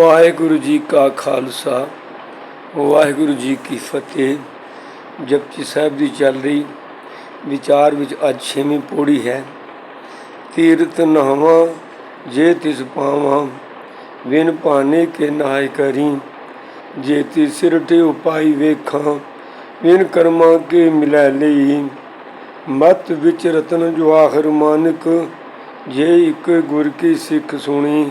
ਵਾਹਿਗੁਰੂ ਜੀ ਕਾ ਖਾਲਸਾ, ਵਾਹਿਗੁਰੂ ਜੀ ਕੀ ਫਤਿਹ। ਜਪਜੀ ਸਾਹਿਬ ਦੀ ਚੱਲ ਰਹੀ ਵਿਚਾਰ ਵਿੱਚ ਅੱਜ ਛੇਵੀਂ ਪੌੜੀ ਹੈ। ਤੀਰਤ ਨਹਵਾ, ਜੇ ਤਿਸ ਪਾਵਾਂ ਵਿਨ ਪਾਣੇ ਕੇ ਨਾਇ ਕਰੀ। ਜੇ ਤਿਸ ਸਿਰਟੇ ਉਪਾਈ ਵੇਖਾਂ ਵਿਨ ਕਰਮਾਂ ਕੇ ਮਿਲੈ ਲਈ। ਮਤ ਵਿੱਚ ਰਤਨ ਜੋ ਆਖਰ ਮਾਨਕ, ਜੇ ਇੱਕ ਗੁਰ ਕੀ ਸਿੱਖ ਸੁਣੀ,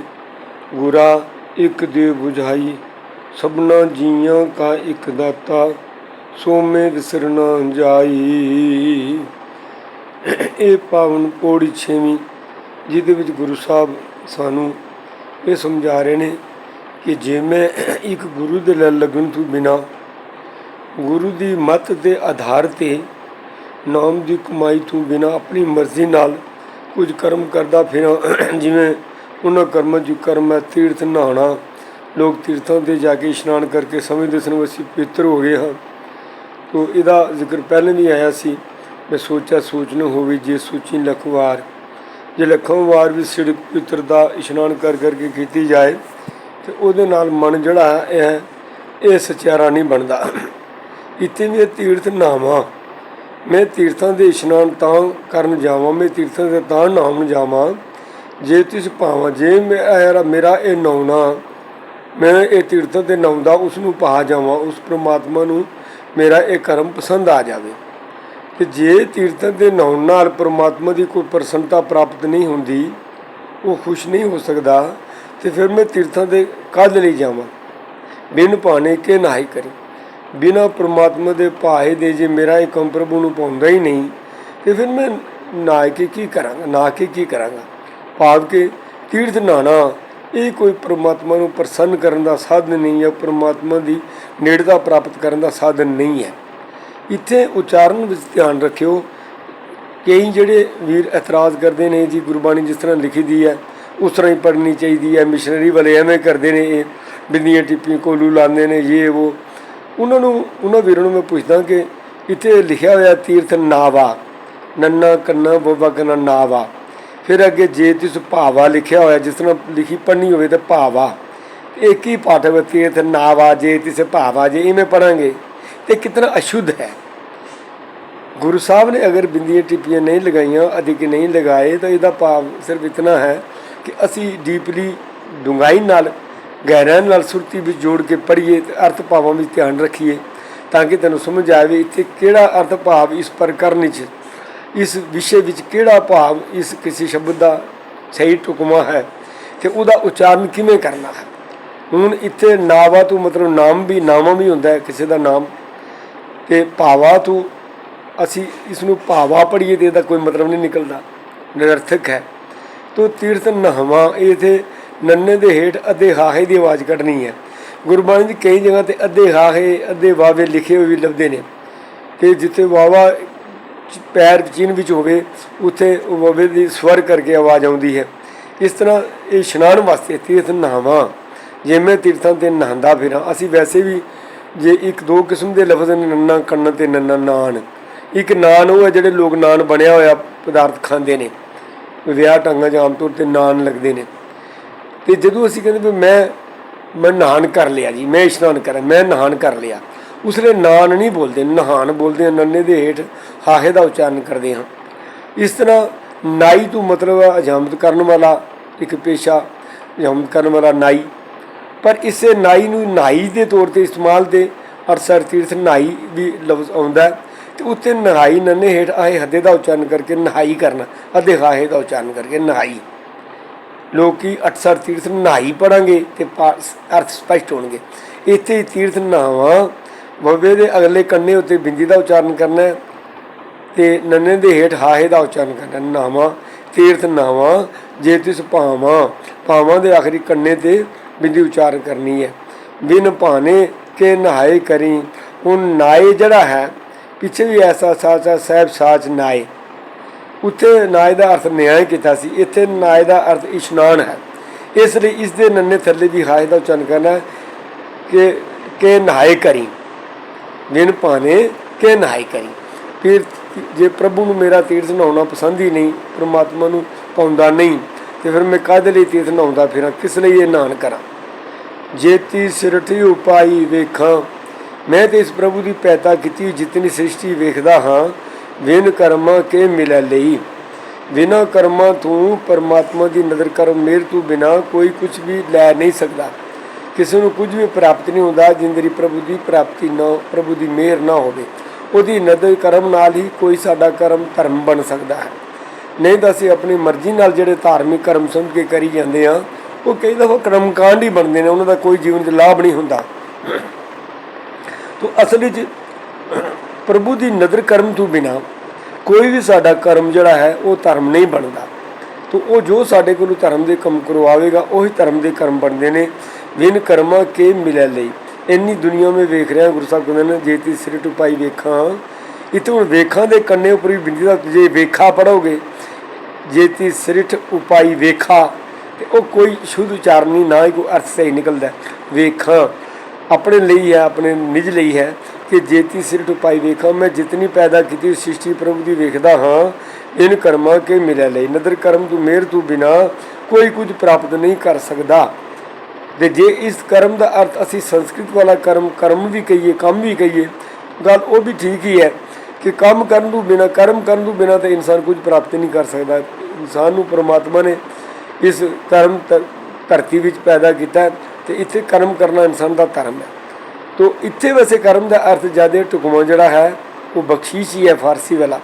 ਗੁਰਾ ਇੱਕ ਦੇ 부ਝਾਈ ਸਭਨਾ ਜੀਆਂ ਕਾ ਇੱਕ ਦਾਤਾ, ਸੋ ਮੈਂ ਵਿਸਰਨਾ ਜਾਈ। ਇਹ ਪਾਵਨ ਪੌੜੀ ਛੇਵੀਂ, ਜਿਹਦੇ ਵਿੱਚ ਗੁਰੂ ਸਾਹਿਬ ਸਾਨੂੰ ਇਹ ਸਮਝਾ ਰਹੇ ਨੇ ਕਿ ਜੇ ਮੈਂ ਇੱਕ ਗੁਰੂ ਦੇ ਲੜ ਲੱਗਣ ਤੋਂ ਬਿਨਾ ਗੁਰੂ ਦੀ ਮੱਤ ਦੇ ਆਧਾਰ ਤੇ ਨਾਮ ਦੀ ਕਮਾਈ ਤੋਂ ਬਿਨਾ ਆਪਣੀ ਮਰਜ਼ੀ ਨਾਲ ਕੁਝ ਕਰਮ ਕਰਦਾ ਫਿਰਾਂ, ਜਿਵੇਂ ਉਹਨਾਂ ਕਰਮਾਂ ਜੋ ਕਰਮ ਹੈ, ਤੀਰਥ, ਨਹਾਉਣਾ, ਲੋਕ ਤੀਰਥਾਂ ਤੇ ਜਾ ਕੇ ਇਸ਼ਨਾਨ ਕਰਕੇ ਸਮਝਦੇ ਸਨ ਅਸੀਂ ਪਵਿੱਤਰ ਹੋ ਗਏ ਹਾਂ। ਤੋ ਇਹਦਾ ਜ਼ਿਕਰ ਪਹਿਲਾਂ ਵੀ ਆਇਆ ਸੀ, ਮੈਂ ਸੋਚਿਆ ਸੋਚ न ਹੋਵੇ ਜੇ ਸੋਚੀ ਲੱਖ ਵਾਰ ਜੇ ਲੱਖਾਂ ਵਾਰ ਵੀ ਸਿਰ ਪਵਿੱਤਰ ਦਾ ਇਸ਼ਨਾਨ ਕਰ ਕਰਕੇ ਕੀਤੀ ਜਾਏ, ਤੇ ਉਹਦੇ ਨਾਲ ਮਨ ਜਿਹੜਾ ਹੈ, ਇਹ ਇਹ ਸਚਿਆਰਾ ਨਹੀਂ ਬਣਦਾ। ਇੱਥੇ ਵੀ ਤੀਰਥ ਨਾਵਾਂ ਮੈਂ ਤੀਰਥਾਂ ਦੇ ਇਸ਼ਨਾਨ ਤਾਂ ਕਰਨ ਜਾਵਾਂ, ਮੈਂ ਤੀਰਥਾਂ ਦੇ ਤਾਂ ਨਾਮ ਜਾਵਾਂ। ਜੇ ਤਿਸ ਭਾਵਾਂ, ਜੇ ਮੇਰਾ ਮੇਰਾ ਇਹ ਨਾਉਣਾ ਮੈਂ ਇਹ ਤੀਰਥਾਂ ਤੇ ਨਾਉਂਦਾ ਉਸ ਨੂੰ ਪਾ ਜਾਵਾਂ, ਉਸ ਪ੍ਰਮਾਤਮਾ ਨੂੰ ਮੇਰਾ ਇਹ ਕਰਮ ਪਸੰਦ ਆ ਜਾਵੇ। ਤੇ ਜੇ ਤੀਰਥਾਂ ਦੇ ਨਾਉਣ ਨਾਲ ਪ੍ਰਮਾਤਮਾ ਦੀ ਕੋਈ ਪ੍ਰਸੰਨਤਾ ਪ੍ਰਾਪਤ ਨਹੀਂ ਹੁੰਦੀ, ਉਹ ਖੁਸ਼ ਨਹੀਂ ਹੋ ਸਕਦਾ, ਤੇ ਫਿਰ ਮੈਂ ਤੀਰਥਾਂ ਦੇ ਕਾਹਦ ਲਈ ਜਾਵਾਂ। ਬਿਨ ਪਾਣੇ ਕੇ ਨਾਹੀ ਕਰੀ। ਬਿਨਾ ਪ੍ਰਮਾਤਮਾ ਦੇ ਪਾਏ ਦੇ ਜੇ ਮੇਰਾ ਇਹ ਕੰਮ ਪ੍ਰਭੂ ਨੂੰ ਪਾਉਂਦਾ ਹੀ ਨਹੀਂ, ਤੇ ਫਿਰ ਮੈਂ ਨਾ ਕੇ ਕੀ ਕਰਾਂਗਾ? ਨਾ ਕੇ ਕੀ ਕਰਾਂਗਾ? ਭਾਵ ਕਿ ਤੀਰਥ ਨਾਣਾ ਇਹ ਕੋਈ ਪ੍ਰਮਾਤਮਾ ਨੂੰ ਪ੍ਰਸੰਨ ਕਰਨ ਦਾ ਸਾਧਨ ਨਹੀਂ ਹੈ, ਪ੍ਰਮਾਤਮਾ ਦੀ ਨੇੜਤਾ ਪ੍ਰਾਪਤ ਕਰਨ ਦਾ ਸਾਧਨ ਨਹੀਂ ਹੈ। ਇੱਥੇ ਉਚਾਰਨ ਵਿੱਚ ਧਿਆਨ ਰੱਖਿਓ। ਕਈ ਜਿਹੜੇ ਵੀਰ ਇਤਰਾਜ਼ ਕਰਦੇ ਨੇ, ਜੀ ਗੁਰਬਾਣੀ ਜਿਸ ਤਰ੍ਹਾਂ ਲਿਖੀ ਦੀ ਹੈ, ਉਸ ਤਰ੍ਹਾਂ ਹੀ ਪੜ੍ਹਨੀ ਚਾਹੀਦੀ ਹੈ। ਮਿਸ਼ਨਰੀ ਵਾਲੇ ਐਵੇਂ ਕਰਦੇ ਨੇ, ਇਹ ਬਿੰਦੀਆਂ ਟਿੱਪੀ ਕੋਲੂ ਲਾਉਂਦੇ ਨੇ ਇਹ ਉਹ ਉਹਨਾਂ ਨੂੰ, ਉਹਨਾਂ ਵੀਰਾਂ ਨੂੰ ਮੈਂ ਪੁੱਛਦਾ ਕਿ ਇੱਥੇ ਲਿਖਿਆ ਹੋਇਆ ਤੀਰਥ ਨਾਵਾ। ਨੰਨਾ, ਕੰਨਾ, ਬੋਬਾ, ਕੰਨਾ, ਨਾਵਾ। ਫਿਰ ਅੱਗੇ ਜੇ ਤਿਸ ਭਾਵਾ ਲਿਖਿਆ ਹੋਇਆ, ਜਿਸ ਤਰ੍ਹਾਂ ਲਿਖੀ ਪੜ੍ਹਨੀ ਹੋਵੇ ਤਾਂ ਭਾਵਾ। ਇੱਕ ਹੀ ਪਾਠ ਹੈ ਤੀਰਥ ਨਾਵਾ ਜੇ, ਤਿਸ ਭਾਵਾ ਜੇ, ਇਵੇਂ ਪੜਾਂਗੇ ਤੇ ਕਿਤਨਾ ਅਸ਼ੁੱਧ ਹੈ। ਗੁਰੂ ਸਾਹਿਬ ਨੇ ਅਗਰ ਬਿੰਦੀਆਂ ਟਿੱਪੀਆਂ ਨਹੀਂ ਲਗਾਈਆਂ, ਅਧਿਕ ਨਹੀਂ ਲਗਾਏ, ਤਾਂ ਇਹਦਾ ਭਾਵ ਸਿਰਫ ਇਤਨਾ ਹੈ ਕਿ ਅਸੀਂ ਡੀਪਲੀ ਡੂੰਘਾਈ ਨਾਲ, ਗਹਿਰਾਈ ਨਾਲ ਸੁਰਤੀ ਵਿੱਚ ਜੋੜ ਕੇ ਪੜ੍ਹੀਏ ਤੇ ਅਰਥ ਭਾਵਾਂ ਵਿੱਚ ਧਿਆਨ ਰੱਖੀਏ, ਤਾਂ ਕਿ ਤੈਨੂੰ ਸਮਝ ਆਵੇ ਇੱਥੇ ਕਿਹੜਾ ਅਰਥ ਭਾਵ ਇਸ ਪ੍ਰਕਰਨ 'ਚ। ਇਸ ਵਿਸ਼ੇ ਵਿੱਚ ਕਿਹੜਾ ਭਾਵ ਇਸ ਕਿਸੇ ਸ਼ਬਦ ਦਾ ਸਹੀ ਟੁਕਮਾ ਹੈ ਤੇ ਉਹਦਾ ਉਚਾਰਨ ਕਿਵੇਂ ਕਰਨਾ ਹੈ? ਹੁਣ ਇੱਥੇ ਨਾਵਾ ਤੋਂ ਮਤਲਬ ਨਾਮ ਵੀ ਨਾਮਾ ਵੀ ਹੁੰਦਾ ਹੈ, ਕਿਸੇ ਦਾ ਨਾਮ ਤੇ ਭਾਵਾ ਤੋਂ, ਅਸੀਂ ਇਸ ਨੂੰ ਭਾਵਾ ਪੜ੍ਹੀਏ ਤੇ ਇਹਦਾ ਕੋਈ ਮਤਲਬ ਨਹੀਂ ਨਿਕਲਦਾ, ਨਿਰਰਥਕ ਹੈ। ਤੋ ਤੀਰਥ ਨਹਵਾ, ਇਹ ਨੰਨੇ ਦੇ ਹੇਠ ਅੱਧੇ ਹਾਹੇ ਦੀ ਆਵਾਜ਼ ਕੱਢਣੀ ਹੈ। ਗੁਰਬਾਣੀ ਦੀ ਕਈ ਜਗ੍ਹਾ ਤੇ ਅੱਧੇ ਹਾਹੇ, ਅੱਧੇ ਵਾਵੇ ਲਿਖੇ ਹੋਏ ਵੀ ਲੱਭਦੇ ਨੇ ਕਿ ਜਿੱਥੇ ਵਾਵਾ ਪੈਰ ਚਿੰਨ ਵਿੱਚ ਹੋਵੇ, ਉੱਥੇ ਉਹ ਦੀ ਸਵਰ ਕਰਕੇ ਆਵਾਜ਼ ਆਉਂਦੀ ਹੈ। ਇਸ ਤਰ੍ਹਾਂ ਇਹ ਇਸ਼ਨਾਨ ਵਾਸਤੇ ਤੀਰਥ ਨਹਾਵਾਂ। ਜੇ ਮੈਂ ਤੀਰਥਾਂ ਤੇ ਨਹਾਉਂਦਾ ਫਿਰਾਂ, ਅਸੀਂ ਵੈਸੇ ਵੀ ਜੇ ਇੱਕ ਦੋ ਕਿਸਮ ਦੇ ਲਫ਼ਜ਼ ਨੇ, ਨੰਨਾ ਕੰਨ ਤੇ ਨੰਨਾ, ਨਾਨ। ਇੱਕ ਨਾਨ ਉਹ ਹੈ ਜਿਹੜੇ ਲੋਕ ਨਾਨ ਬਣਿਆ ਹੋਇਆ ਪਦਾਰਥ ਖਾਂਦੇ ਨੇ। ਵਿਆਹ ਟੰਗਾਂ 'ਚ ਆਮ ਤੌਰ ਤੇ ਨਾਨ ਲੱਗਦੇ ਨੇ। ਤੇ ਜਦੋਂ ਅਸੀਂ ਕਹਿੰਦੇ ਵੀ ਮੈਂ ਮੈਂ ਨਹਾਨ ਕਰ ਲਿਆ ਜੀ, ਮੈਂ ਇਸ਼ਨਾਨ ਕਰਾਂ, ਮੈਂ ਨਹਾਨ ਕਰ ਲਿਆ ਉਸ ਨਾਨ ਨਹੀਂ ਬੋਲਦੇ, ਨਹਾਨ ਬੋਲਦੇ ਆ, ਨੰਨੇ ਦੇ ਹੇਠ ਹਾਹੇ ਦਾ ਉਚਾਰਨ ਕਰਦੇ ਹਾਂ। ਇਸ ਤਰ੍ਹਾਂ ਨਾਈ ਤੋਂ ਮਤਲਬ ਹੈ ਹਜਾਮਤ ਕਰਨ ਵਾਲਾ ਇੱਕ ਪੇਸ਼ਾ ਹਜਾਮਤ ਕਰਨ ਵਾਲਾ ਨਾਈ। ਪਰ ਇਸੇ ਨਾਈ ਨੂੰ ਨਾਈ ਦੇ ਤੌਰ ਤੇ ਇਸਤੇਮਾਲ ਤੇ ਅਰਸਰ ਤੀਰਥ ਨਾਈ ਵੀ ਲਫ਼ਜ਼ ਆਉਂਦਾ ਹੈ ਤੇ ਉੱਤੇ ਨਹਾਈ ਨੰਨੇ ਹੇਠ ਆਏ ਹੱਦੇ ਦਾ ਉਚਾਰਨ ਕਰਕੇ ਨਹਾਈ ਕਰਨਾ, ਅਧੇ ਹਾਹੇ ਦਾ ਉਚਾਰਨ ਕਰਕੇ ਨਹਾਈ ਲੋਕੀ ਅਕਸਰ ਤੀਰਥ ਨਹਾਈ ਪੜਾਂਗੇ ਤੇ ਪਾ- ਅਰਥ ਸਪਸ਼ਟ ਹੋਣਗੇ। ਇੱਥੇ ਤੀਰਥ ਨਾਵਾਂ ਬਵੇ ਦੇ ਅਗਲੇ ਕੰਨੇ ਉੱਤੇ ਬਿੰਦੀ ਦਾ ਉਚਾਰਨ ਕਰਨਾ ਹੈ ਤੇ ਨੰਨੇ ਦੇ ਹੇਠ ਹਾਹੇ ਦਾ ਉਚਾਰਨ ਕਰਨਾ ਨਾਵਾਂ, ਤੀਰਥ ਨਾਵਾਂ, ਜੇ ਤਿਸ ਭਾਵਾਂ ਭਾਵਾਂ ਦੇ ਆਖਰੀ ਕੰਨੇ ਤੇ ਬਿੰਦੀ ਉਚਾਰਨ ਕਰਨੀ ਹੈ। ਬਿਨ ਭਾਨੇ ਕੇ ਨਹਾਏ ਕਰੀ, ਹੁਣ ਨਾਏ ਜਿਹੜਾ ਹੈ, ਪਿੱਛੇ ਵੀ ਐਸਾ ਸਾਚਾ ਸਾਹਿਬ ਸਾਚ ਨਾਏ। ਉੱਥੇ ਨਾਏ ਦਾ ਅਰਥ ਨਿਆਂ ਕੀਤਾ ਸੀ, ਇੱਥੇ ਨਾਏ ਦਾ ਅਰਥ ਇਸ਼ਨਾਨ ਹੈ। ਇਸ ਲਈ ਇਸ ਦੇ ਨੰਨੇ ਥੱਲੇ ਵੀ ਹਾਏ ਦਾ ਉਚਾਰਨ ਕਰਨਾ ਕਿ ਕਿ ਨਹਾਏ ਕਰੀ। ਬਿਨ ਪਾਣੇ ਕਿ ਨਹਾਏ ਕਰੀ। ਫਿਰ ਜੇ ਪ੍ਰਭੂ ਨੂੰ ਮੇਰਾ ਤੀਰਥ ਨਹਾਉਣਾ ਪਸੰਦ ਹੀ ਨਹੀਂ, ਪ੍ਰਮਾਤਮਾ ਨੂੰ ਪਾਉਂਦਾ ਨਹੀਂ, ਤੇ ਫਿਰ ਮੈਂ ਕਾਹਦੇ ਲਈ ਤੀਰਥ ਨਹਾਉਂਦਾ ਫਿਰਾਂ, ਕਿਸ ਲਈ ਇਹ ਨਾਨ ਕਰਾਂ? ਜੇਤੀ ਸਿਰਠੀ ਉਪਾਈ ਵੇਖਾਂ, ਮੈਂ ਤੇ ਇਸ ਪ੍ਰਭੂ ਦੀ ਪੈਦਾ ਕੀਤੀ ਹੋਈ ਜਿਤਨੀ ਸ੍ਰਿਸ਼ਟੀ ਵੇਖਦਾ ਹਾਂ, ਵਿਨ ਕਰਮਾਂ ਕੇ ਮਿਲੈ ਲਈ? ਬਿਨਾ ਕਰਮਾਂ ਤੋਂ ਪਰਮਾਤਮਾ ਦੀ ਨਜ਼ਰ ਕਰ, ਮੇਰ ਤੋਂ ਬਿਨਾ ਕੋਈ ਕੁਝ ਵੀ ਲੈ ਨਹੀਂ ਸਕਦਾ। ਕਿਸੇ ਨੂੰ ਕੁਝ ਵੀ ਪ੍ਰਾਪਤ ਨਹੀਂ ਹੁੰਦਾ ਜਿੰਦਰੀ ਪ੍ਰਭੂ ਦੀ ਪ੍ਰਾਪਤੀ ਨਾ, ਪ੍ਰਭੂ ਦੀ ਮਿਹਰ ਨਾ ਹੋਵੇ। ਉਹਦੀ ਨਦਰ ਕਰਮ ਨਾਲ ਹੀ ਕੋਈ ਸਾਡਾ ਕਰਮ ਧਰਮ ਬਣ ਸਕਦਾ ਹੈ। ਨਹੀਂ ਤਾਂ ਅਸੀਂ ਆਪਣੀ ਮਰਜ਼ੀ ਨਾਲ ਜਿਹੜੇ ਧਾਰਮਿਕ ਕਰਮ ਸਮਝ ਕੇ ਕਰੀ ਜਾਂਦੇ ਆ ਉਹ ਕਈ ਦਫਾ ਕਰਮਕਾਂਡ ਹੀ ਬਣਦੇ ਨੇ, ਉਹਨਾਂ ਦਾ ਕੋਈ ਜੀਵਨ 'ਚ ਲਾਭ ਨਹੀਂ ਹੁੰਦਾ। ਤੋ ਅਸਲ ਵਿੱਚ ਪ੍ਰਭੂ ਦੀ ਨਦਰ ਕਰਮ ਤੋਂ ਬਿਨਾ ਕੋਈ ਵੀ ਸਾਡਾ ਕਰਮ ਜਿਹੜਾ ਹੈ, ਉਹ ਧਰਮ ਨਹੀਂ ਬਣਦਾ। ਤੋ ਉਹ ਜੋ ਸਾਡੇ ਕੋਲੋਂ ਧਰਮ ਦੇ ਕੰਮ ਕਰਵਾਵੇਗਾ, ਉਹੀ ਧਰਮ ਦੇ ਕਰਮ ਬਣਦੇ ਨੇ। ਵਿਨ ਕਰਮਾ ਕੇ ਮਿਲੈ ਲਈ। ਇੰਨੀ ਦੁਨੀਆ ਵਿੱਚ ਵੇਖ ਰਿਹਾ, ਗੁਰੂ ਸਾਹਿਬ ਕਹਿੰਦੇ ਨੇ, ਜੇ ਜੇਤੀ ਸਿਰ ਟੁਪਾਈ ਵੇਖਾਂ ਇਤੋਂ ਹੁਣ ਵੇਖਾਂ ਦੇ ਕੰਨੇ ਉੱਪਰ ਵੀ ਬਿੰਦੀ ਦਾ, ਜੇ ਵੇਖਾ ਪੜੋਗੇ ਜੇਤੀ ਸਿਰਠ ਉਪਾਈ ਵੇਖਾ, ਤੇ ਉਹ ਕੋਈ ਸ਼ੁੱਧ ਉਚਾਰਨੀ ਨਾ ਹੀ ਕੋਈ ਅਰਥ ਸਹੀ ਨਿਕਲਦਾ। ਵੇਖਾਂ, ਆਪਣੇ ਲਈ ਹੈ, ਆਪਣੇ ਨਿਜ ਲਈ ਹੈ, ਕਿ ਜੇਤੀ ਸਿਰਟ ਉਪਾਈ ਵੇਖਾਂ, ਮੈਂ ਜਿਤਨੀ ਪੈਦਾ ਕੀਤੀ ਸ੍ਰਿਸ਼ਟੀ ਪ੍ਰਭੂ ਦੀ ਵੇਖਦਾ ਹਾਂ ਇਨ ਕਰਮਾਂ ਕੇ ਮਿਲਿਆ ਲਈ। ਨਦਰ ਕਰਮ ਤੋਂ ਮਿਹਰ ਤੋਂ ਬਿਨਾ ਕੋਈ ਕੁਝ ਪ੍ਰਾਪਤ ਨਹੀਂ ਕਰ ਸਕਦਾ। ਤੇ ਜੇ ਇਸ ਕਰਮ ਦਾ ਅਰਥ ਅਸੀਂ ਸੰਸਕ੍ਰਿਤ ਵਾਲਾ ਕਰਮ ਕਰਮ ਵੀ ਕਹੀਏ, ਕੰਮ ਵੀ ਕਹੀਏ, ਗੱਲ ਉਹ ਵੀ ਠੀਕ ਹੀ ਹੈ ਕਿ ਕੰਮ ਕਰਨ ਤੋਂ ਬਿਨਾ, ਕਰਮ ਕਰਨ ਤੋਂ ਬਿਨਾ ਤਾਂ ਇਨਸਾਨ ਕੁਝ ਪ੍ਰਾਪਤ ਨਹੀਂ ਕਰ ਸਕਦਾ। ਇਨਸਾਨ ਨੂੰ ਪ੍ਰਮਾਤਮਾ ਨੇ ਇਸ ਕਰਮ ਧ- ਧਰਤੀ ਵਿੱਚ ਪੈਦਾ ਕੀਤਾ ਹੈ ਤੇ ਇੱਥੇ ਕਰਮ ਕਰਨਾ ਇਨਸਾਨ ਦਾ ਧਰਮ ਹੈ। ਤੋ ਇੱਥੇ ਵੈਸੇ ਕਰਮ ਦਾ ਅਰਥ ਜ਼ਿਆਦਾ ਟੁਕਮਾ ਜਿਹੜਾ ਹੈ, ਉਹ ਬਖਸ਼ੀਸ਼ ਹੀ ਹੈ ਫਾਰਸੀ ਵਾਲਾ।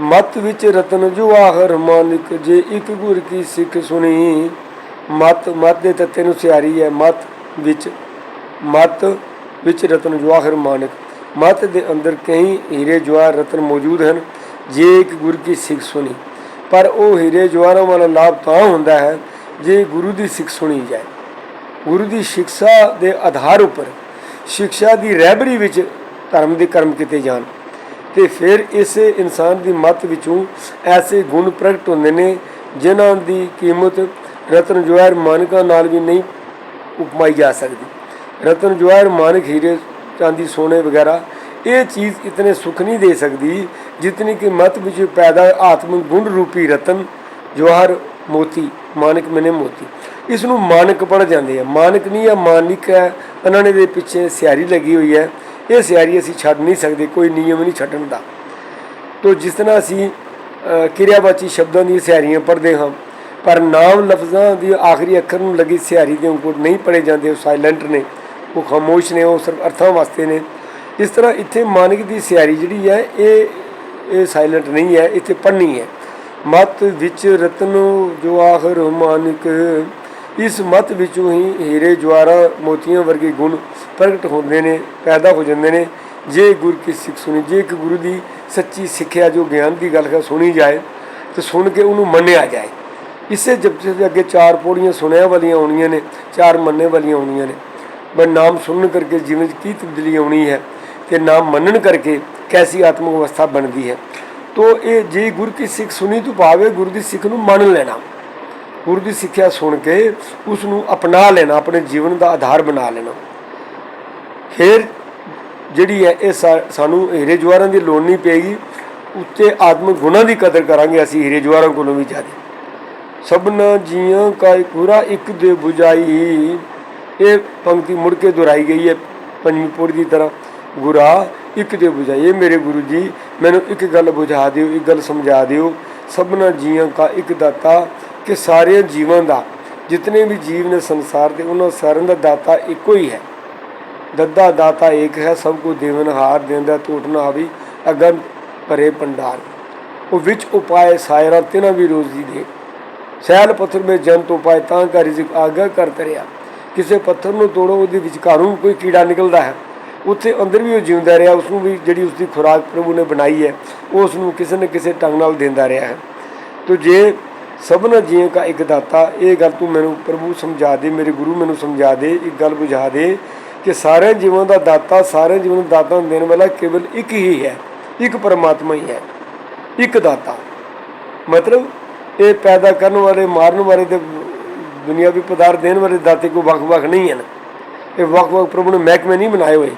ਮਤ ਵਿੱਚ ਰਤਨ ਜੋ ਆਹਰ ਮਾਨਿਕ, ਜੇ ਇੱਕ ਗੁਰ ਕੀ ਸਿੱਖ ਸੁਣੀ ਮਤ ਮਤ ਦੇ ਤੱਤੇ ਨੂੰ ਸਿਆਰੀ ਹੈ। ਮਤ ਵਿੱਚ ਮਤ ਵਿੱਚ ਰਤਨ ਜਵਾਹਰ ਮਾਨਕ। ਮਤ ਦੇ ਅੰਦਰ ਕਈ ਹੀਰੇ ਜਵਾਹਰ ਰਤਨ ਮੌਜੂਦ ਹਨ, ਜੇ ਇੱਕ ਗੁਰ ਕੀ ਸਿੱਖ ਸੁਣੀ। ਪਰ ਉਹ ਹੀਰੇ ਜਵਾਹਰਾਂ ਵਾਲਾ ਲਾਭ ਤਾਂ ਹੁੰਦਾ ਹੈ, ਜੇ ਗੁਰੂ ਦੀ ਸਿੱਖ ਸੁਣੀ ਜਾਏ। ਗੁਰੂ ਦੀ ਸਿੱਖਿਆ ਦੇ ਆਧਾਰ ਉੱਪਰ, ਸਿੱਖਿਆ ਦੀ ਰਹਿਬਰੀ ਵਿੱਚ ਧਰਮ ਦੇ ਕਰਮ ਕੀਤੇ ਜਾਣ। ਤੇ ਫਿਰ ਇਸੇ ਇਨਸਾਨ ਦੀ ਮਤ ਵਿੱਚੋਂ ਐਸੇ ਗੁਣ ਪ੍ਰਗਟ ਹੁੰਦੇ ਨੇ, ਜਿਨ੍ਹਾਂ ਦੀ ਕੀਮਤ ਰਤਨ ਜਵਾਹਰ ਮਾਨਕਾਂ ਨਾਲ ਵੀ ਨਹੀਂ ਉਪਮਾਈ ਜਾ ਸਕਦੀ। ਰਤਨ ਜਵਾਹਰ ਮਾਨਕ ਹੀਰੇ ਚਾਂਦੀ ਸੋਨੇ ਵਗੈਰਾ, ਇਹ ਚੀਜ਼ ਇਤਨੇ ਸੁਖ ਨਹੀਂ ਦੇ ਸਕਦੀ ਜਿਤਨੀ ਕਿ ਮਤ ਵਿੱਚ ਪੈਦਾ ਆਤਮਿਕ ਗੁਣ ਰੂਪੀ ਰਤਨ ਜਵਾਹਰ ਮੋਤੀ, ਮਾਨਕ ਮਨੇ ਮੋਤੀ। ਇਸ ਨੂੰ ਮਾਨਕ ਪੜ ਜਾਂਦੇ ਆ। ਮਾਨਕ ਨਹੀਂ ਆ, ਮਾਨਿਕ ਹੈ। ਇਹਨਾਂ ਨੇ ਦੇ ਪਿੱਛੇ ਸਿਆਰੀ ਲੱਗੀ ਹੋਈ ਹੈ। ਇਹ ਸਿਆਰੀ ਅਸੀਂ ਛੱਡ ਨਹੀਂ ਸਕਦੇ, ਕੋਈ ਨਿਯਮ ਨਹੀਂ ਛੱਡਣ ਦਾ। ਤੋ ਜਿਸ ਤਰ੍ਹਾਂ ਅਸੀਂ ਕਿਰਿਆਵਾਚੀ ਸ਼ਬਦਾਂ ਦੀਆਂ ਸਿਆਰੀਆਂ ਪੜ੍ਹਦੇ ਹਾਂ ਪਰ ਨਾਮ ਲਫ਼ਜ਼ਾਂ ਦੀ ਆਖਰੀ ਅੱਖਰ ਨੂੰ ਲੱਗੀ ਸਿਆਰੀ ਦੇ ਅੰਕੁਰ ਨਹੀਂ ਪੜੇ ਜਾਂਦੇ, ਉਹ ਸਾਇਲੈਂਟ ਨੇ, ਉਹ ਖਾਮੋਸ਼ ਨੇ, ਉਹ ਸਿਰਫ ਅਰਥਾਂ ਵਾਸਤੇ ਨੇ। ਇਸ ਤਰ੍ਹਾਂ ਇੱਥੇ ਮਾਨਿਕ ਦੀ ਸਿਆਰੀ ਜਿਹੜੀ ਹੈ, ਇਹ ਇਹ ਸਾਇਲੈਂਟ ਨਹੀਂ ਹੈ, ਇੱਥੇ ਪੜ੍ਹਨੀ ਹੈ। ਮਤ ਵਿੱਚ ਰਤਨ ਜੋ ਆਖਰ ਮਾਨਿਕ ਇਸ ਮਤ ਵਿੱਚੋਂ ਹੀ ਹੀਰੇ, ਜਵਾਰਾ, ਮੋਤੀਆਂ ਵਰਗੇ ਗੁਣ ਪ੍ਰਗਟ ਹੁੰਦੇ ਨੇ, ਪੈਦਾ ਹੋ ਜਾਂਦੇ ਨੇ। ਜੇ ਗੁਰ ਕੀ ਸਿੱਖ ਸੁਣੀ, ਜੇ ਇੱਕ ਗੁਰੂ ਦੀ ਸੱਚੀ ਸਿੱਖਿਆ ਜੋ ਗਿਆਨ ਦੀ ਗੱਲ ਹੈ ਸੁਣੀ ਜਾਏ, ਤੇ ਸੁਣ ਕੇ ਉਹਨੂੰ ਮੰਨਿਆ ਜਾਏ। ਇਸੇ ਜਪਜੀ ਦੇ ਅੱਗੇ ਚਾਰ ਪੌੜੀਆਂ ਸੁਣਿਆ ਵਾਲੀਆਂ ਆਉਣੀਆਂ ਨੇ, ਚਾਰ ਮੰਨੇ ਵਾਲੀਆਂ ਆਉਣੀਆਂ ਨੇ। ਪਰ ਨਾਮ ਸੁਣਨ ਕਰਕੇ ਜੀਵਨ 'ਚ ਕੀ ਤਬਦੀਲੀ ਆਉਣੀ ਹੈ ਤੇ ਨਾਮ ਮੰਨਣ ਕਰਕੇ ਕੈਸੀ ਆਤਮਿਕ ਅਵਸਥਾ ਬਣਦੀ ਹੈ। ਤੋ ਇਹ ਜੇ ਗੁਰ ਕੀ ਸਿੱਖ ਸੁਣੀ ਤੋਂ ਭਾਵੇ ਗੁਰ ਦੀ ਸਿੱਖ ਨੂੰ ਮੰਨ ਲੈਣਾ। ਗੁਰੂ ਦੀ ਸਿੱਖਿਆ ਸੁਣ ਕੇ ਉਸ ਨੂੰ ਅਪਣਾ ਲੈਣਾ, ਆਪਣੇ ਜੀਵਨ ਦਾ ਆਧਾਰ ਬਣਾ ਲੈਣਾ। ਫਿਰ ਜਿਹੜੀ ਹੈ ਇਹ ਸਾ- ਸਾਨੂੰ ਹੀਰੇ ਜਵਾਰਾਂ ਦੀ ਲੋੜ ਨਹੀਂ ਪਏਗੀ। ਉੱਤੇ ਆਤਮਿਕ ਗੁਣਾਂ ਦੀ ਕਦਰ ਕਰਾਂਗੇ ਅਸੀਂ, ਹੀਰੇ ਜਵਾਰਾਂ ਕੋਲੋਂ ਵੀ ਜ਼ਿਆਦਾ। ਸਭਨਾ ਜੀਆਂ ਕਾ ਪੂਰਾ ਇੱਕ ਦੇ 부ਝਾਈ ਇਹ ਪੰਕਤੀ ਮੁੜ ਕੇ ਦੁਹਰਾਈ ਗਈ ਹੈ ਪੰਜਵੀਂ ਪੌੜੀ ਦੀ ਤਰ੍ਹਾਂ। ਗੁਰਾ, ਇੱਕ ਦੇ 부ਝਾਈ ਇਹ ਮੇਰੇ ਗੁਰੂ ਜੀ, ਮੈਨੂੰ ਇੱਕ ਗੱਲ ਬੁਝਾ ਦਿਓ, ਇੱਕ ਗੱਲ ਸਮਝਾ ਦਿਓ। ਸਭਨਾ ਜੀਆਂ ਕਾ ਇੱਕ ਦਾਤਾ ਕਿ ਸਾਰੇ ਜੀਵਾਂ ਦਾ। ਜਿਤਨੇ ਵੀ ਜੀਵ ਨੇ ਸੰਸਾਰ ਦੇ, ਉਹਨਾਂ ਸਾਰਿਆਂ ਦਾ ਦਾਤਾ ਇੱਕੋ ਹੀ ਹੈ। ਦੱਦਾ ਦਾਤਾ ਇੱਕ ਹੈ, ਸਭ ਕੋ ਦੇਵਨ ਹਾਰ ਦਿੰਦਾ ਨਾ ਆਵੀ ਅਗਨ ਭਰੇ ਪੰਡਾਰ ਉਹ ਵਿੱਚ ਉਪਾਏ ਸਾਇਰਾ, ਤਿਨਾਂ ਵੀ ਰੋਜ਼ੀ ਦੇ। ਸੈਲ ਪੱਥਰ ਵਿੱਚ ਤੋਂ ਪਾਏ, ਤਾਂ ਕਾ ਰਿਜ਼ਕ ਆਗਾ ਕਰ ਤਰਿਆ। ਕਿਸੇ ਪੱਥਰ ਨੂੰ ਤੋੜੋ, ਉਹਦੇ ਵਿਚਕਾਰੋਂ ਕੋਈ ਕੀੜਾ ਨਿਕਲਦਾ ਹੈ। ਉੱਥੇ ਅੰਦਰ ਵੀ ਉਹ ਜਿਉਂਦਾ ਰਿਹਾ ਉਸ ਨੂੰ ਵੀ ਜਿਹੜੀ ਉਸ ਦੀ ਖੁਰਾਕ ਪ੍ਰਭੂ ਨੇ ਬਣਾਈ ਹੈ ਉਹ ਉਸ ਨੂੰ ਕਿਸੇ ਨਾ ਕਿਸੇ ਢੰਗ ਨਾਲ ਦਿੰਦਾ ਰਿਹਾ ਹੈ। ਤੋ ਜੇ ਸਭਨਾ ਜੀਵ ਦਾ ਇੱਕ ਦਾਤਾ, ਇਹ ਗੱਲ ਤੂੰ ਮੈਨੂੰ ਪ੍ਰਭੂ ਸਮਝਾ ਦੇ, ਮੇਰੇ ਗੁਰੂ ਮੈਨੂੰ ਸਮਝਾ ਦੇ, ਇੱਕ ਗੱਲ ਬੁਝਾ ਦੇ ਕਿ ਸਾਰੇ ਜੀਵਾਂ ਦਾ ਦਾਤਾ ਸਾਰੇ ਜੀਵਾਂ ਨੂੰ ਦਾਤਾ ਦੇਣ ਵਾਲਾ ਕੇਵਲ ਇੱਕ ਹੀ ਹੈ, ਇੱਕ ਪਰਮਾਤਮਾ ਹੀ ਹੈ, ਇੱਕ ਦਾਤਾ। ਮਤਲਬ ਇਹ ਪੈਦਾ ਕਰਨ ਵਾਲੇ, ਮਾਰਨ ਵਾਲੇ ਤੇ ਦੁਨਿਆਵੀ ਪਦਾਰਥ ਦੇਣ ਵਾਲੇ ਦਾਤੇ ਕੋ ਵੱਖ-ਵੱਖ ਨਹੀਂ ਹਨ। ਇਹ ਵੱਖ-ਵੱਖ ਪ੍ਰਭੂ ਨੇ ਮਹਿਕਮੇ ਨਹੀਂ ਬਣਾਏ ਹੋਏ।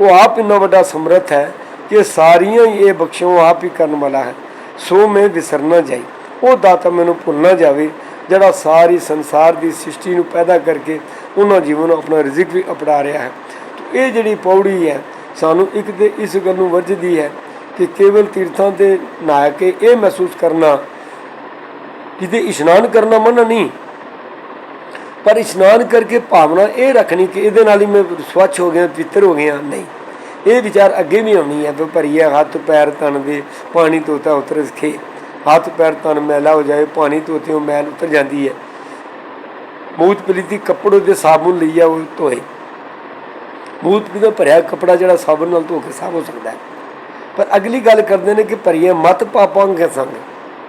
ਉਹ ਆਪ ਇੰਨਾ ਵੱਡਾ ਸਮਰੱਥ ਹੈ ਕਿ ਸਾਰੀਆਂ ਹੀ ਇਹ ਬਖਸ਼ੋਂ ਆਪ ਹੀ ਕਰਨ ਵਾਲਾ ਹੈ। ਸੋ ਮੈਂ ਵਿਸਰਨਾ ਜਾਈ। ਉਹ ਦਾਤਾ ਮੈਨੂੰ ਭੁੱਲਣਾ ਜਾਵੇ, ਜਿਹੜਾ ਸਾਰੀ ਸੰਸਾਰ ਦੀ ਸ੍ਰਿਸ਼ਟੀ ਨੂੰ ਪੈਦਾ ਕਰਕੇ ਉਹਨਾਂ ਜੀਵਨ ਨੂੰ ਆਪਣਾ ਰਿਜ਼ਕ ਵੀ ਅਪਣਾ ਰਿਹਾ ਹੈ। ਇਹ ਜਿਹੜੀ ਪੌੜੀ ਹੈ, ਸਾਨੂੰ ਇੱਕ ਤੇ ਇਸ ਗੱਲ ਨੂੰ ਵਰਜਦੀ ਹੈ ਕਿ ਕੇਵਲ ਤੀਰਥਾਂ ਤੇ ਨਹਾ ਕੇ ਇਹ ਮਹਿਸੂਸ ਕਰਨਾ ਕਿਤੇ ਇਸ਼ਨਾਨ ਕਰਨਾ ਮਨਾ ਨਹੀਂ। ਪਰ ਇਸ਼ਨਾਨ ਕਰਕੇ ਭਾਵਨਾ ਇਹ ਰੱਖਣੀ ਕਿ ਇਹਦੇ ਨਾਲ ਹੀ ਮੈਂ ਸਵੱਛ ਹੋ ਗਿਆ, ਪਵਿੱਤਰ ਹੋ ਗਿਆ। ਨਹੀਂ, ਇਹ ਵਿਚਾਰ ਅੱਗੇ ਵੀ ਆਉਣੀ ਹੈ ਵੀ ਭਰੀਏ ਹੱਥ, ਪੈਰ, ਤਨ ਦੇ ਪਾਣੀ ਧੋਤਾ ਉਤਰ ਸਖੇ ਹੱਥ, ਪੈਰ, ਤਨ ਮੈਲਾ ਹੋ ਜਾਏ, ਪਾਣੀ ਧੋਤੇ ਉਹ ਮੈਲ ਉਤਰ ਜਾਂਦੀ ਹੈ। ਮੂਤ ਪਲੀਤੀ ਕੱਪੜੇ ਦੇ ਸਾਬੁਨ ਲਈਆ ਉਹ ਧੋਏ। ਮੂਤ ਪਲੀਤੀ ਦਾ ਭਰਿਆ ਕੱਪੜਾ ਜਿਹੜਾ ਸਾਬਣ ਨਾਲ ਧੋ ਕੇ ਸਾਫ਼ ਹੋ ਸਕਦਾ ਪਰ ਅਗਲੀ ਗੱਲ ਕਰਦੇ ਨੇ ਕਿ ਭਰੀਏ ਮਤ ਪਾਪਾਂਗੇ ਸੰਗ।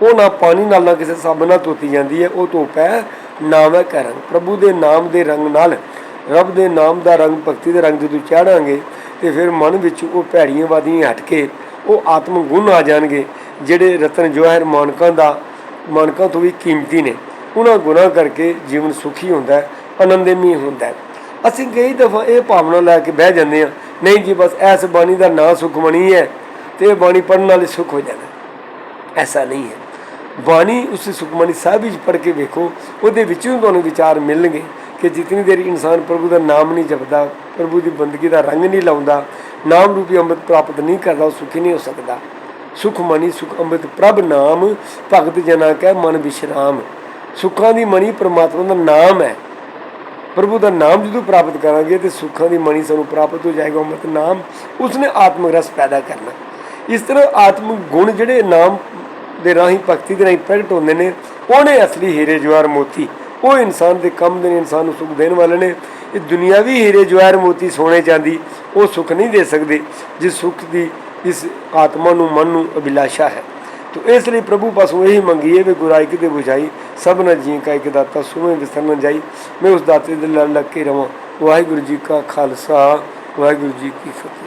ਉਹ ਨਾ ਪਾਣੀ ਨਾਲ ਨਾ ਕਿਸੇ ਸਾਬਣ ਨਾਲ ਧੋਤੀ ਜਾਂਦੀ ਹੈ, ਉਹ ਧੋਪ ਹੈ, ਨਾਮ ਹੈ ਕਰੰਗ ਪ੍ਰਭੂ ਦੇ ਨਾਮ ਦੇ ਰੰਗ ਨਾਲ, ਰੱਬ ਦੇ ਨਾਮ ਦਾ ਰੰਗ, ਭਗਤੀ ਦੇ ਰੰਗ ਜਦੋਂ ਚਾੜਾਂਗੇ, ਤੇ ਫਿਰ ਮਨ ਵਿੱਚ ਉਹ ਭੈੜੀਆਂ ਵਾਦੀਆਂ ਹਟ ਕੇ, ਉਹ ਆਤਮ ਗੁਣ ਆ ਜਾਣਗੇ, ਜਿਹੜੇ ਰਤਨ ਜਵਾਹਰ ਮਾਨਕਾਂ ਦਾ, ਮਾਨਕਾਂ ਤੋਂ ਵੀ ਕੀਮਤੀ ਨੇ। ਉਹਨਾਂ ਗੁਨਾਹ ਕਰਕੇ ਜੀਵਨ ਸੁਖੀ ਹੁੰਦਾ ਹੈ, ਆਨੰਦਮਈ ਹੁੰਦਾ ਹੈ। ਅਸੀਂ ਕਈ ਦਫਾ ਇਹ ਭਾਵਨਾ ਲੈ ਕੇ ਬਹਿ ਜਾਂਦੇ ਆ ਨਹੀਂ ਜੀ, ਬਸ ਐਸ ਬਾਣੀ ਦਾ ਨਾਂ ਸੁਖਮਣੀ ਹੈ, ਤੇ ਇਹ ਬਾਣੀ ਪੜਨ ਨਾਲ ਹੀ ਸੁਖ ਹੋ ਜਾਣਾ ਐਸਾ ਨਹੀਂ ਹੈ। ਬਾਣੀ ਉਸ ਸੁਖਮਨੀ ਸਾਹਿਬ ਵਿੱਚ ਪੜ੍ਹ ਕੇ ਵੇਖੋ, ਉਹਦੇ ਵਿੱਚੋਂ ਤੁਹਾਨੂੰ ਵਿਚਾਰ ਮਿਲਣਗੇ ਕਿ ਜਿਤਨੀ ਦੇਰ ਇਨਸਾਨ ਪ੍ਰਭੂ ਦਾ ਨਾਮ ਨਹੀਂ ਜਪਦਾ, ਪ੍ਰਭੂ ਦੀ ਬੰਦਗੀ ਦਾ ਰੰਗ ਨਹੀਂ ਲਾਉਂਦਾ, ਨਾਮ ਰੂਪੀ ਅੰਮ੍ਰਿਤ ਪ੍ਰਾਪਤ ਨਹੀਂ ਕਰਦਾ, ਉਹ ਸੁਖੀ ਨਹੀਂ ਹੋ ਸਕਦਾ। ਸੁਖਮਨੀ ਸੁਖ ਅੰਮ੍ਰਿਤ ਪ੍ਰਭ ਨਾਮ, ਭਗਤ ਜਨਾ ਕੈ ਮਨ ਵਿਸ਼ਰਾਮ। ਸੁੱਖਾਂ ਦੀ ਮਣੀ ਪਰਮਾਤਮਾ ਦਾ ਨਾਮ ਹੈ। ਪ੍ਰਭੂ ਦਾ ਨਾਮ ਜਦੋਂ ਪ੍ਰਾਪਤ ਕਰਾਂਗੇ ਤੇ ਸੁੱਖਾਂ ਦੀ ਮਣੀ ਸਾਨੂੰ ਪ੍ਰਾਪਤ ਹੋ ਜਾਏਗਾ, ਅੰਮ੍ਰਿਤ ਨਾਮ, ਉਸਨੇ ਆਤਮਿਕ ਰਸ ਪੈਦਾ ਕਰਨਾ। ਇਸ ਤਰ੍ਹਾਂ ਆਤਮਿਕ ਗੁਣ ਜਿਹੜੇ ਨਾਮ ਦੇ ਰਾਹੀਂ ਭਗਤੀ ਦੇ ਰਾਹੀਂ ਪ੍ਰਗਟ ਹੁੰਦੇ ਨੇ। ਉਹਨੇ ਅਸਲੀ ਹੀਰੇ ਜਵਾਰ ਮੋਤੀ? ਉਹ ਇਨਸਾਨ ਦੇ ਕੰਮ ਦੇ ਨੇ, ਇਨਸਾਨ ਨੂੰ ਸੁਖ ਦੇਣ ਵਾਲੇ ਨੇ। ਇਹ ਦੁਨਿਆਵੀ ਹੀਰੇ ਜਵਾਰ ਮੋਤੀ ਸੋਨੇ ਚਾਂਦੀ, ਉਹ ਸੁਖ ਨਹੀਂ ਦੇ ਸਕਦੇ, ਜਿਸ ਸੁਖ ਦੀ, ਇਸ ਆਤਮਾ ਨੂੰ, ਮਨ ਨੂੰ ਅਭਿਲਾਸ਼ਾ ਹੈ। ਤੋ ਇਸ ਲਈ ਪ੍ਰਭੂ ਪਾਸੋਂ ਇਹੀ ਮੰਗੀਏ ਵੀ ਗੁਰਾਈ ਕਿਤੇ ਬੁਝਾਈ, ਸਭ ਸਭਨਾ ਜੀ ਕਾ ਇੱਕ ਦਾਤਾ, ਸੁਵੇਂ ਵਿਸਰਨ ਜਾਈ। ਮੈਂ ਉਸ ਦਾਤੇ ਦੇ ਲੜ ਲੱਗ ਕੇ ਰਵਾਂ। ਵਾਹਿਗੁਰੂ ਜੀ ਕਾ ਖਾਲਸਾ, ਵਾਹਿਗੁਰੂ ਜੀ ਕੀ ਫਤਿਹ।